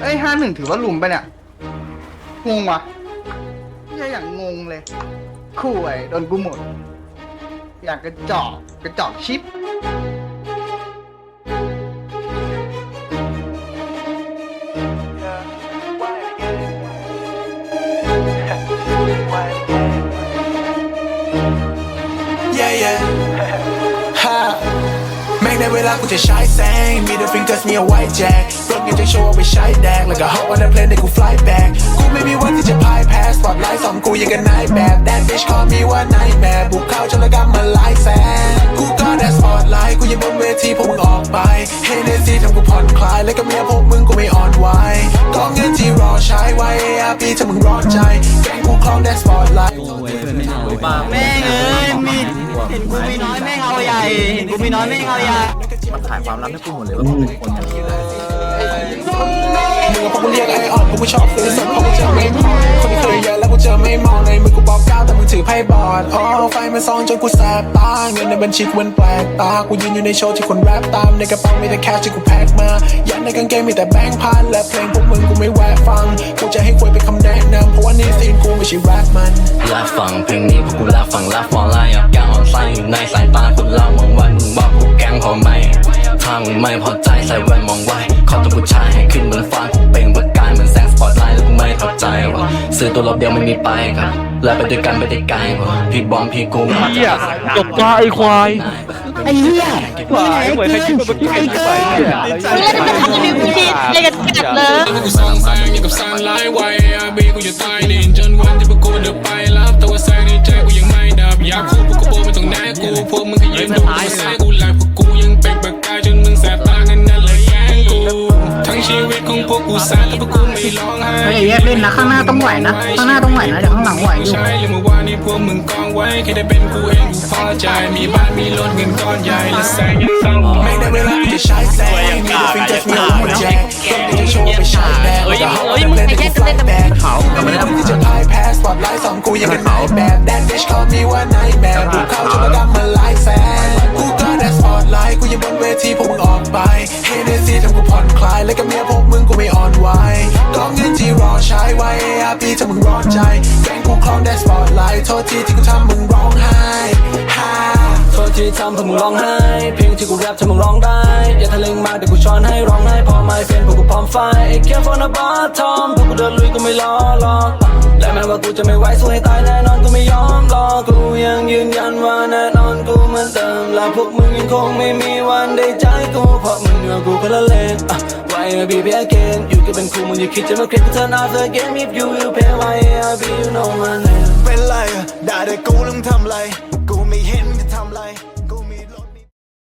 เอ้ยห้าหนึ่งถือว่าหลุมไปะเนี่ย งงวะไม่ใช่อย่างงงเลยข่ยโดนกูหมด อยากกระจอกกระจอกชิป yeah yeah งในเวลากูจะใช้แซง middle fingers มีเอาไว้แจกรถยังจะโชว์เอาไปใช้แดกแล้วก็ hop on the plane ให้กู fly back กูไม่มีวันที่จะพ่ายแพ้ spotlight สองกูยังกันนายแบบ that bitch call me ว่า nightmare บุกเข้าจนละกำมาไล่แซงกูก็ได้ spotlight กูยังบนเวทีพวกมึงออกไป Hennessy ทำกูผ่อนคลาย และก็เมียพวกมึงกูไม่อ่อนไหวก็เงินที่รอใช้ไว้ ARP ถ้ามึงรอ แม่งเอ้ยมีเห็นกูมีน้อยแม่งเอาใหญ่ เห็นกูมีน้อยแม่งเอาใหญ่ มันขายความลับให้กูหมดเลยว่ามึงเป็นคนยังไงมึงกับพวกกูเรียกไอออนพวกกูชอบซื้อสดเพราะกูเจอไม่พอคนที่เคยเยอะแล้วกูเจอไม่มองในมือกูบอกก้าวแต่มึงถือไพ่บอร์ดอ๋อไฟมันซองจนกูแสบตาเงินในบัญชีกูมันแปลกตากูยืนอยู่ในโชว์ที่คนแรปตามในกระเป๋ามีแต่แคชที่กูแพ็คมายันในกางเกงมีแต่แบงค์พันและเพลงพวกมึงกูไม่แวะฟังกูจะให้คุยเป็นคำแนะนำเพราะว่านี่ซีนกูไม่ใช่แรปมันลาฟังเพลง นี้พวกกูลาฟังลาฟอลายอยากอยากออนไซน์อยู่ในสายตาคนเล่ามองว่ามึงบอกกูแกงพอไหมถ้ามึงไม่พอใจใส่แว่นมองไว้ขอตัวผู้ชายให้ขึ้นบนฟ้ากูเป่งประกายเหมือนแสงสปอตไลท์แล้วกูไม่เข้าใจว่าซื้อตัวรอบเดียวไม่มีไปครับแล้วไปด้วยกันไปได้ไกลกว่าพี่บอมพี่กูมาจากจบว่าไอ้ควายไอ้เหี้ยควายเหมือนใครคิดว่าเมื่อกี้ไอ้เกินเฮ้ยแล้วจะทำอะไรกูผิดอะไรกันกัดเลย กกูแสบแต่พวกกูไม่ร้องไห้เฮ้ยแยกเล่นนะข้างหน้าต้องไหวนะข้างหน้าต้องไหวนะเดี๋ยวข้างหลังไหวอยู่ใช่เลยเมื่อวานนี้พวกมึงกองไว้แค่ได้เป็นกูเองกูพอใจมีบ้านมีรถเงินก้อนใหญ่และแสงยังส่องแม่งในเวลากูจะใช้แซงมีแต่ฟิงเกอร์มีเอาไว้แจกรถยังจะโชว์เอาไปใช้แดกแล้วก็ hop on the plane ให้กู fly back ไม่มีวันที่จะพ่ายแพ้ spotlight สองกูยังกันนายแบบ that bitch call me ว่า nightmare บุกเข้าจนละกำมาไล่แซงกูก็ได้ spotlight กูยังบนเวทีพวกมึงออกไป Hennessy ทำกูผ่อนคลายและก็เมียพวกมึงกูไม่ รอใช้ไว้ ARP ถ้ามึงร้อนใจแกงกูคลอง that spotlight โทษทีที่กูทำมึงร้องไห้ฮ่าโทษที่ทำให้มึงร้องไห้ เพลงที่กูแรปทำมึงร้องได้ อย่าทะลึ่งมากเดี๋ยวกูช้อนให้ร้องไห้พอไม่เฟนพวกกูพร้อมไฟแค่ฟอนบอทอมพวกกูเดินลุยกูไม่ล้อหรอกและแม้ว่ากูจะไม่ไหวสู้ให้ตายแน่นอนกูไม่ยอมรอกูยังยืนยันว่าแน่นอนกูเหมือนเดิมและพวกมึงยังคงไม่มีวันได้ใจกูเพราะมึงเหนือกูคนละเลน อะ Why I be back again อยู่ก็เป็นครูมึงอย่าคิดจะมาเกลียดกู turn off the game if you will pay why I be you know my name เป็นไรอะได้แต่กูต้องทำไรกูไม่เห็นจะทำไร